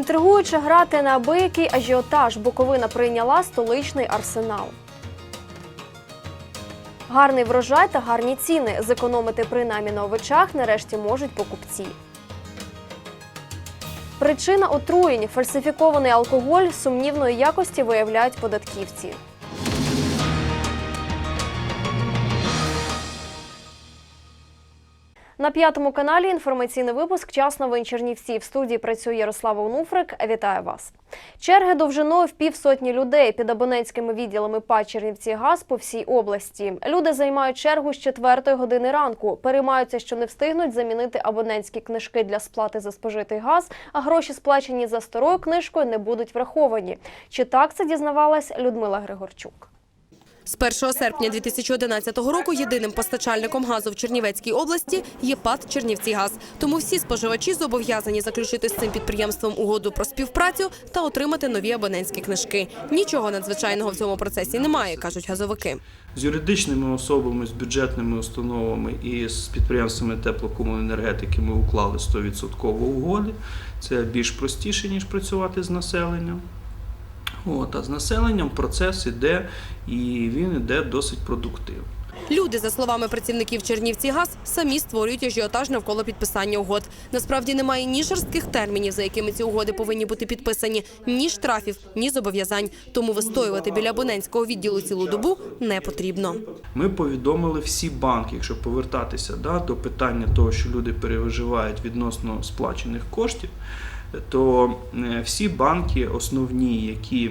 Інтригуюче грати на абиякий ажіотаж. Буковина прийняла столичний арсенал. Гарний врожай та гарні ціни. Зекономити принаймні на овочах нарешті можуть покупці. Причина отруєнь. Фальсифікований алкоголь сумнівної якості виявляють податківці. На п'ятому каналі інформаційний випуск Час новин Чернівці. В студії працює Ярослава Онуфрик. Вітаю вас. Черги довжиною в півсотні людей під абонентськими відділами ПА Чернівці ГАЗ по всій області. Люди займають чергу з четвертої години ранку. Переймаються, що не встигнуть замінити абонентські книжки для сплати за спожитий газ, а гроші, сплачені за старою книжкою, не будуть враховані. Чи так це дізнавалась Людмила Григорчук? З 1 серпня 2011 року єдиним постачальником газу в Чернівецькій області є ПАД «Чернівцігаз». Тому всі споживачі зобов'язані заключити з цим підприємством угоду про співпрацю та отримати нові абонентські книжки. Нічого надзвичайного в цьому процесі немає, кажуть газовики. з юридичними особами, з бюджетними установами і з підприємствами теплокомуненергетики ми уклали 100% угоди. Це більш простіше, ніж працювати з населенням. От, а з населенням процес іде і він іде досить продуктивно. Люди, за словами працівників Чернівцігаз, самі створюють ажіотаж навколо підписання угод. Насправді немає ні жорстких термінів, за якими ці угоди повинні бути підписані, ні штрафів, ні зобов'язань. Тому вистоювати біля абонентського відділу цілу добу не потрібно. Ми повідомили всі банки, якщо повертатися да, до питання того, що люди перевиживають відносно сплачених коштів, то е, всі банки, основні, які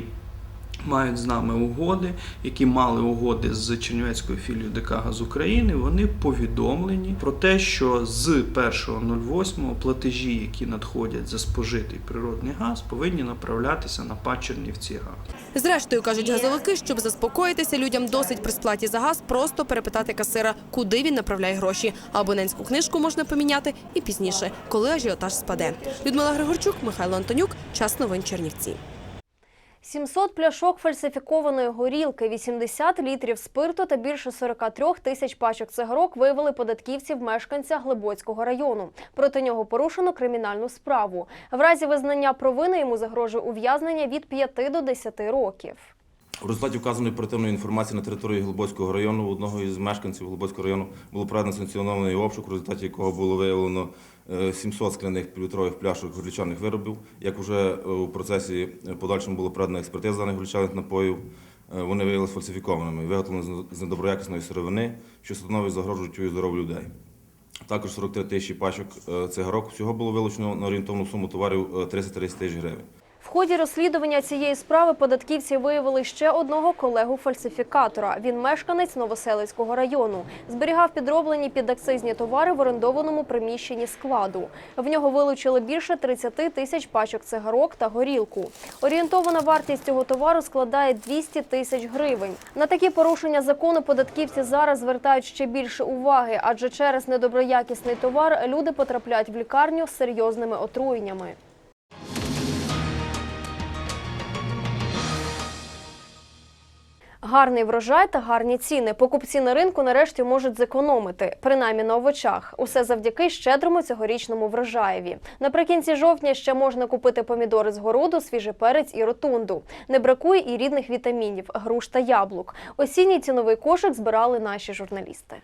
мають з нами угоди, які мали угоди з Чернівецькою філією ДК «Газ України», вони повідомлені про те, що з 1.08 платежі, які надходять за спожитий природний газ, повинні направлятися на ПА Чернівці газ. Зрештою, кажуть газовики, щоб заспокоїтися, людям досить при сплаті за газ просто перепитати касира, куди він направляє гроші. А абонентську книжку можна поміняти і пізніше, коли ажіотаж спаде. Людмила Григорчук, Михайло Антонюк. Час новин Чернівці. 700 пляшок фальсифікованої горілки, 80 літрів спирту та більше 43 тисяч пачок цигарок виявили податківців мешканця Глибоцького району. Проти нього порушено кримінальну справу. В разі визнання провини йому загрожує ув'язнення від 5 до 10 років. У результаті вказаної оперативної інформації на території Глибоцького району у одного із мешканців Глибоцького району було проведено санкціонований обшук, у результаті якого було виявлено е, 700 скляних півлітрових пляшок горілчаних виробів. Як вже е, у процесі подальшому було проведена експертиза даних горілчаних напоїв, е, вони виявилися фальсифікованими, виготовлені з недоброякісної сировини, що становить загрожують здоров'ю людей. Також 43 тисячі пачок е, цигарок. Всього було вилучено на орієнтовну суму товарів е, 330 тисяч гривень. В ході розслідування цієї справи податківці виявили ще одного колегу-фальсифікатора. Він мешканець Новоселицького району. Зберігав підроблені підакцизні товари в орендованому приміщенні складу. В нього вилучили більше 30 тисяч пачок цигарок та горілку. Орієнтована вартість цього товару складає 200 тисяч гривень. На такі порушення закону податківці зараз звертають ще більше уваги, адже через недоброякісний товар люди потрапляють в лікарню з серйозними отруєннями. Гарний врожай та гарні ціни. Покупці на ринку нарешті можуть зекономити, принаймні на овочах. Усе завдяки щедрому цьогорічному врожаєві. Наприкінці жовтня ще можна купити помідори з городу, свіжий перець і ротунду. Не бракує і рідних вітамінів, груш та яблук. Осінній ціновий кошик збирали наші журналісти.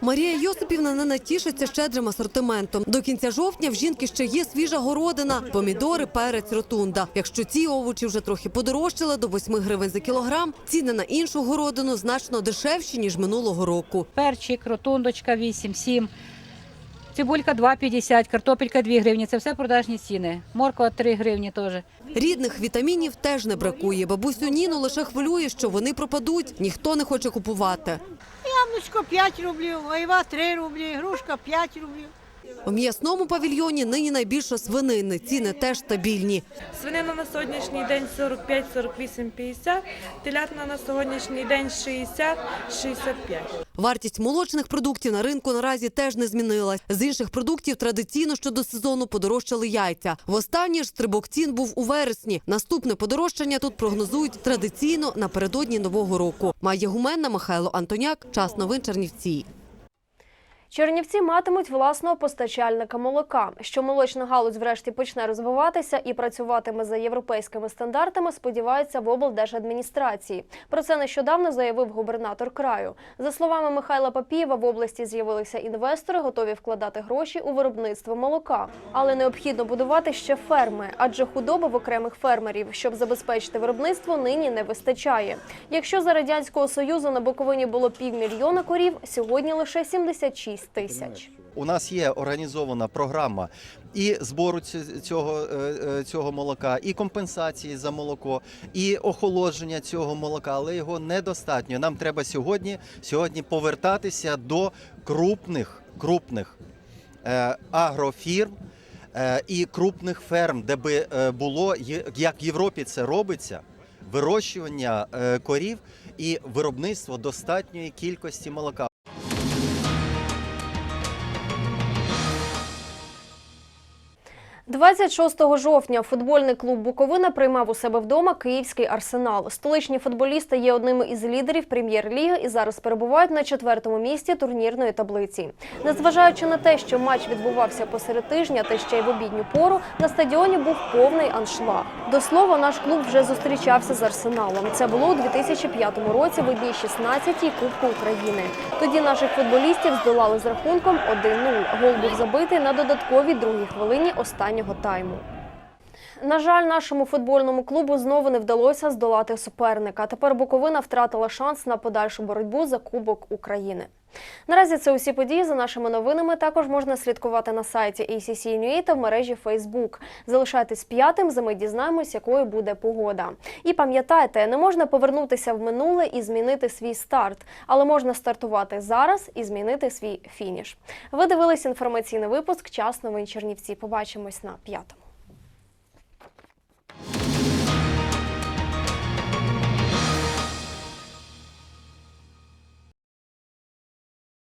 Марія Йосипівна не натішиться щедрим асортиментом. До кінця жовтня в жінки ще є свіжа городина, помідори, перець, ротунда. Якщо ці овочі вже трохи подорожчали до 8 гривень за кілограм, ціни на іншу городину значно дешевші ніж минулого року. перчик, ротундочка 8-7, цибулька 2,50, картопелька 2 гривні. Це все продажні ціни. Морква 3 гривні теж. Рідних вітамінів теж не бракує. Бабусю Ніну лише хвилює, що вони пропадуть. Ніхто не хоче купувати. Яблучко 5 рублів, айва 3 рублі, грушка 5 рублів. У м'ясному павільйоні нині найбільше свинини. Ціни теж стабільні. Свинина на сьогоднішній день 45, 48, 50, телятина на сьогоднішній день 60, 65. Вартість молочних продуктів на ринку наразі теж не змінилась. З інших продуктів традиційно щодо сезону подорожчали яйця. Востаннє ж стрибок цін був у вересні. Наступне подорожчання тут прогнозують традиційно напередодні нового року. Має гуменна Михайло Антоняк. Час новин Чернівці. Чернівці матимуть власного постачальника молока. Що молочна галузь врешті почне розвиватися і працюватиме за європейськими стандартами, сподіваються в облдержадміністрації. Про це нещодавно заявив губернатор краю. За словами Михайла Папієва, в області з'явилися інвестори, готові вкладати гроші у виробництво молока. Але необхідно будувати ще ферми, адже худоби в окремих фермерів, щоб забезпечити виробництво, нині не вистачає. Якщо за радянського союзу на Буковині було півмільйона корів, сьогодні лише 76 тисяч. У нас є організована програма і збору цього, е, е, цього молока, і компенсації за молоко, і охолодження цього молока, але його недостатньо. Нам треба сьогодні, сьогодні повертатися до крупних, крупних е, агрофірм. е, І крупних ферм, де би було як в Європі це робиться, вирощування корів і виробництво достатньої кількості молока. – 26 жовтня футбольний клуб Буковина приймав у себе вдома київський арсенал. Столичні футболісти є одними із лідерів прем'єр-ліги і зараз перебувають на четвертому місці турнірної таблиці. Незважаючи на те, що матч відбувався посеред тижня та ще й в обідню пору, на стадіоні був повний аншлаг. До слова, наш клуб вже зустрічався з арсеналом. Це було у 2005 році в одній 16-й Кубку України. Тоді наших футболістів здолали з рахунком 1-0. Гол був забитий на додатковій другій хвилині останнього тайму. На жаль, нашому футбольному клубу знову не вдалося здолати суперника. Тепер Буковина втратила шанс на подальшу боротьбу за Кубок України. Наразі це усі події за нашими новинами. Також можна слідкувати на сайті ACC.NUA та в мережі Facebook. Залишайтесь п'ятим, за ми дізнаємось, якою буде погода. І пам'ятайте, не можна повернутися в минуле і змінити свій старт, але можна стартувати зараз і змінити свій фініш. Ви дивились інформаційний випуск Час новин Чернівці. Побачимось на п'ятому.